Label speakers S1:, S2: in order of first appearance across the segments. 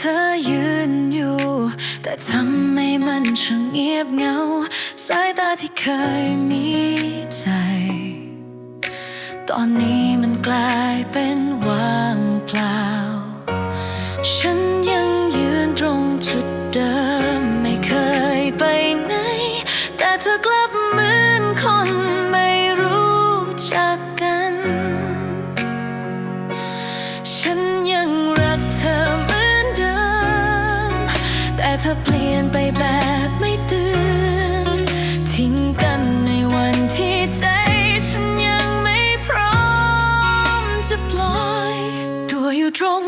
S1: เธอยืนอยู่ แต่ทำให้มันช่างเงียบเหงา สายตาที่เคยมีใจ ตอนนี้มันกลายเป็นว่างเปล่า ฉันยังยืนตรงจุดเดิม ไม่เคยไปไหน แต่เธอกลับ แต่เธอเปลี่ยนไปแบบไม่เตือนทิ้งกันในวันที่ใจฉันยังไม่พร้อมจะปล่อยตัวอยู่ตรง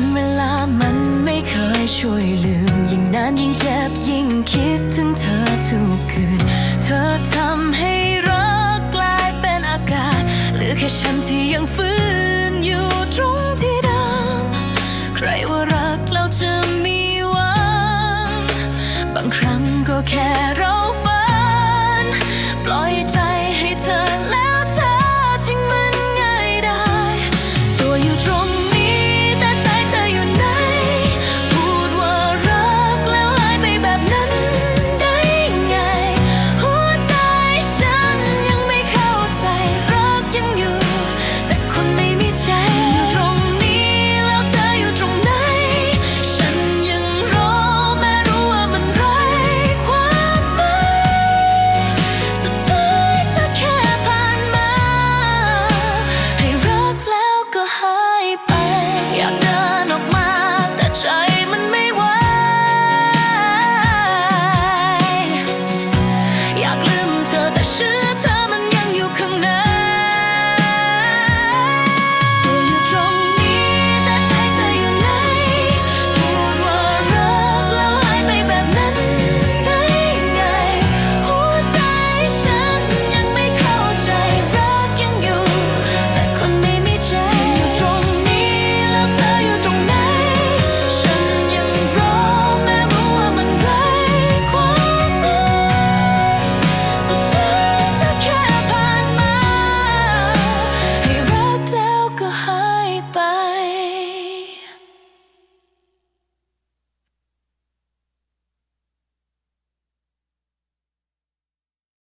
S1: ันเวลามันไม่เคยช่วยลืม ยิ่งนานยิ่งเจ็บยิ่งคิดถึงเธอทุกคืน เธอทำให้รักกลายเป็นอากาศเหลือแค่ฉันที่ยังฟื้นอยู่ตรงที่เดิมใครว่ารักเราจะมีหวัง บางครั้งก็แค่เราฝัน ปล่อยใจ 但是他们也有可能。